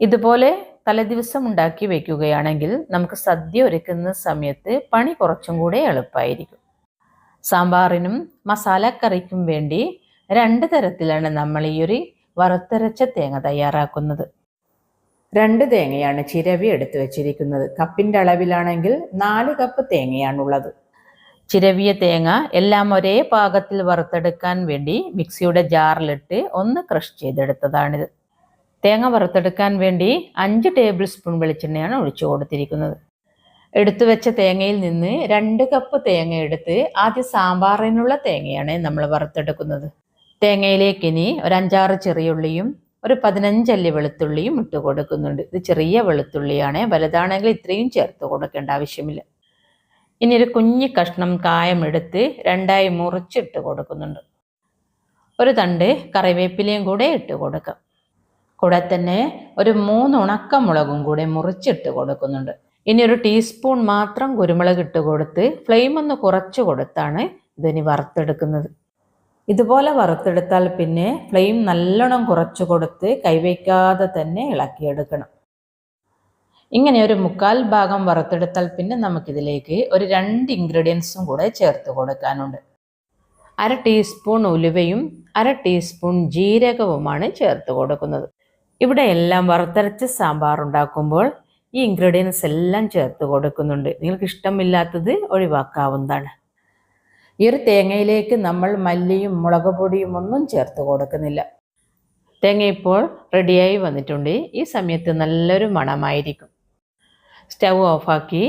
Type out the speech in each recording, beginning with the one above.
ഇതുപോലെ തലേദിവസം ഉണ്ടാക്കി വയ്ക്കുകയാണെങ്കിൽ നമുക്ക് സദ്യ ഒരുക്കുന്ന സമയത്ത് പണി കുറച്ചും കൂടെ എളുപ്പമായിരിക്കും സാമ്പാറിനും മസാലക്കറിക്കും വേണ്ടി രണ്ട് തരത്തിലാണ് നമ്മൾ ഈ ഒരു വറുത്തരച്ച തേങ്ങ തയ്യാറാക്കുന്നത്. രണ്ട് തേങ്ങയാണ് ചിരവി എടുത്തു വച്ചിരിക്കുന്നത്. കപ്പിന്റെ അളവിലാണെങ്കിൽ നാല് കപ്പ് തേങ്ങയാണുള്ളത്. ചിരവിയ തേങ്ങ എല്ലാം ഒരേ പാകത്തിൽ വറുത്തെടുക്കാൻ വേണ്ടി മിക്സിയുടെ ജാറിലിട്ട് ഒന്ന് ക്രഷ് ചെയ്തെടുത്തതാണിത്. തേങ്ങ വറുത്തെടുക്കാൻ വേണ്ടി അഞ്ച് ടേബിൾ സ്പൂൺ വെളിച്ചെണ്ണയാണ് ഒഴിച്ചു കൊടുത്തിരിക്കുന്നത്. എടുത്തു വെച്ച തേങ്ങയിൽ നിന്ന് രണ്ട് കപ്പ് തേങ്ങ എടുത്ത് ആദ്യം സാമ്പാറിനുള്ള തേങ്ങയാണ് നമ്മൾ വറുത്തെടുക്കുന്നത്. തേങ്ങയിലേക്ക് ഇനി ഒരു അഞ്ചാറ് ചെറിയുള്ളിയും ഒരു പതിനഞ്ചല്ലി വെളുത്തുള്ളിയും ഇട്ട് കൊടുക്കുന്നുണ്ട്. ഇത് ചെറിയ വെളുത്തുള്ളിയാണ്. വലുതാണെങ്കിൽ ഇത്രയും ചേർത്ത് കൊടുക്കേണ്ട ആവശ്യമില്ല. ഇനി ഒരു കുഞ്ഞി കഷ്ണം കായം എടുത്ത് രണ്ടായി മുറിച്ചിട്ട് കൊടുക്കുന്നുണ്ട്. ഒരു തണ്ട് കറിവേപ്പിലയും കൂടെ ഇട്ട് കൊടുക്കാം. കൂടെ തന്നെ ഒരു മൂന്ന് ഉണക്കമുളകും കൂടെ മുറിച്ചിട്ട് കൊടുക്കുന്നുണ്ട്. ഇനി ഒരു ടീസ്പൂൺ മാത്രം കുരുമുളക് ഇട്ട് കൊടുത്ത് ഫ്ലെയിം ഒന്ന് കുറച്ച് കൊടുത്താണ് ഇതിനി വറുത്തെടുക്കുന്നത്. ഇതുപോലെ വറുത്തെടുത്താൽ പിന്നെ ഫ്ലെയിം നല്ലോണം കുറച്ച് കൊടുത്ത് കൈവയ്ക്കാതെ തന്നെ ഇളക്കിയെടുക്കണം. ഇങ്ങനെ ഒരു മുക്കാൽ ഭാഗം വറുത്തെടുത്താൽ പിന്നെ നമുക്കിതിലേക്ക് ഒരു രണ്ട് ഇൻഗ്രീഡിയൻസും കൂടെ ചേർത്ത് കൊടുക്കാനുണ്ട്. അര ടീസ്പൂൺ ഉലുവയും അര ടീസ്പൂൺ ജീരകവുമാണ് ചേർത്ത് കൊടുക്കുന്നത്. ഇവിടെ എല്ലാം വറുത്തരച്ച സാമ്പാർ ഉണ്ടാക്കുമ്പോൾ ഈ ഇൻഗ്രീഡിയൻസ് എല്ലാം ചേർത്ത് കൊടുക്കുന്നുണ്ട്. നിങ്ങൾക്ക് ഇഷ്ടമില്ലാത്തത് ഒഴിവാക്കാവുന്നതാണ്. ഈ ഒരു തേങ്ങയിലേക്ക് നമ്മൾ മല്ലിയും മുളക് പൊടിയും ഒന്നും ചേർത്ത് കൊടുക്കുന്നില്ല. തേങ്ങ ഇപ്പോൾ റെഡിയായി വന്നിട്ടുണ്ട്. ഈ സമയത്ത് നല്ലൊരു മണമായിരിക്കും. സ്റ്റൗ ഓഫാക്കി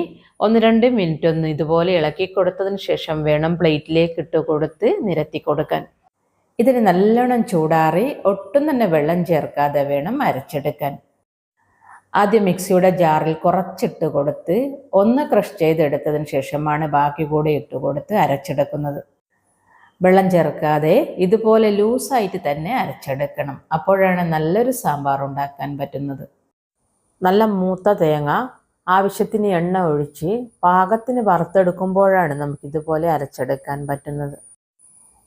ഒന്ന് രണ്ട് മിനിറ്റ് ഒന്ന് ഇതുപോലെ ഇളക്കി കൊടുത്തതിന് ശേഷം വേണം പ്ലേറ്റിലേക്ക് ഇട്ട് കൊടുത്ത് നിരത്തി കൊടുക്കാൻ. ഇതിന് നല്ലോണം ചൂടാറി ഒട്ടും തന്നെ വെള്ളം ചേർക്കാതെ വേണം അരച്ചെടുക്കാൻ. ആദ്യം മിക്സിയുടെ ജാറിൽ കുറച്ചിട്ട് കൊടുത്ത് ഒന്ന് ക്രഷ് ചെയ്തെടുത്തതിന് ശേഷമാണ് ബാക്കി കൂടെ ഇട്ട് കൊടുത്ത് അരച്ചെടുക്കുന്നത്. വെള്ളം ചേർക്കാതെ ഇതുപോലെ ലൂസായിട്ട് തന്നെ അരച്ചെടുക്കണം. അപ്പോഴാണ് നല്ലൊരു സാമ്പാർ ഉണ്ടാക്കാൻ പറ്റുന്നത്. നല്ല മൂത്ത തേങ്ങ ആവശ്യത്തിന് എണ്ണ ഒഴിച്ച് പാകത്തിന് വറുത്തെടുക്കുമ്പോഴാണ് നമുക്കിതുപോലെ അരച്ചെടുക്കാൻ പറ്റുന്നത്.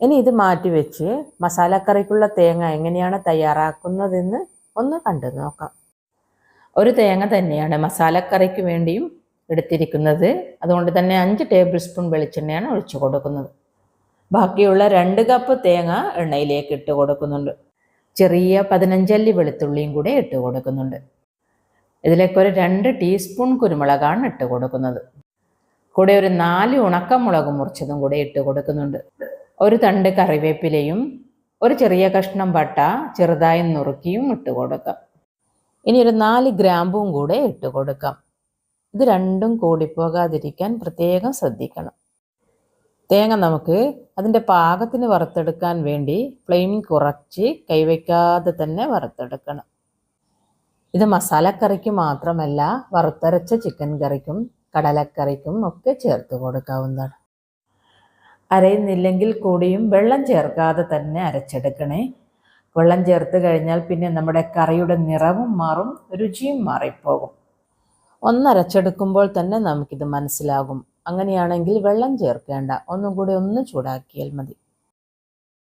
ഇനി ഇത് മാറ്റി വെച്ച് മസാലക്കറിക്കുള്ള തേങ്ങ എങ്ങനെയാണ് തയ്യാറാക്കുന്നതെന്ന് ഒന്ന് കണ്ടു നോക്കാം. ഒരു തേങ്ങ തന്നെയാണ് മസാലക്കറിക്ക് വേണ്ടിയും എടുത്തിരിക്കുന്നത്. അതുകൊണ്ട് തന്നെ അഞ്ച് ടേബിൾ സ്പൂൺ വെളിച്ചെണ്ണയാണ് ഒഴിച്ചു കൊടുക്കുന്നത്. ബാക്കിയുള്ള രണ്ട് കപ്പ് തേങ്ങ എണ്ണയിലേക്ക് ഇട്ട് കൊടുക്കുന്നുണ്ട്. ചെറിയ പതിനഞ്ചല്ലി വെളുത്തുള്ളിയും കൂടെ ഇട്ട് കൊടുക്കുന്നുണ്ട്. ഇതിലേക്ക് ഒരു രണ്ട് ടീസ്പൂൺ കുരുമുളകാണ് ഇട്ട് കൊടുക്കുന്നത്. കൂടെ ഒരു നാല് ഉണക്കമുളക് മുറിച്ചതും കൂടെ ഇട്ട് കൊടുക്കുന്നുണ്ട്. ഒരു തണ്ട് കറിവേപ്പിലയും ഒരു ചെറിയ കഷ്ണം പട്ട ചെറുതായി നുറുക്കിയും ഇട്ട് കൊടുക്കാം. ഇനി ഒരു നാല് ഗ്രാമ്പും കൂടെ ഇട്ട് കൊടുക്കാം. ഇത് രണ്ടും കൂടിപ്പോകാതിരിക്കാൻ പ്രത്യേകം ശ്രദ്ധിക്കണം. തേങ്ങ നമുക്ക് അതിന്റെ പാകത്തിന് വറുത്തെടുക്കാൻ വേണ്ടി ഫ്ലെയിം കുറച്ച് കൈവയ്ക്കാതെ തന്നെ വറുത്തെടുക്കണം. ഇത് മസാലക്കറിക്ക് മാത്രമല്ല വറുത്തരച്ച ചിക്കൻ കറിക്കും കടലക്കറിക്കും ഒക്കെ ചേർത്ത് കൊടുക്കാവുന്നതാണ്. അരയുന്നില്ലെങ്കിൽ കൂടിയും വെള്ളം ചേർക്കാതെ തന്നെ അരച്ചെടുക്കണേ. വെള്ളം ചേർത്ത് കഴിഞ്ഞാൽ പിന്നെ നമ്മുടെ കറിയുടെ നിറവും മാറും രുചിയും മാറിപ്പോകും. ഒന്നരച്ചെടുക്കുമ്പോൾ തന്നെ നമുക്കിത് മനസ്സിലാകും. അങ്ങനെയാണെങ്കിൽ വെള്ളം ചേർക്കേണ്ട. ഒന്നും കൂടി ഒന്ന് ചൂടാക്കിയാൽ മതി.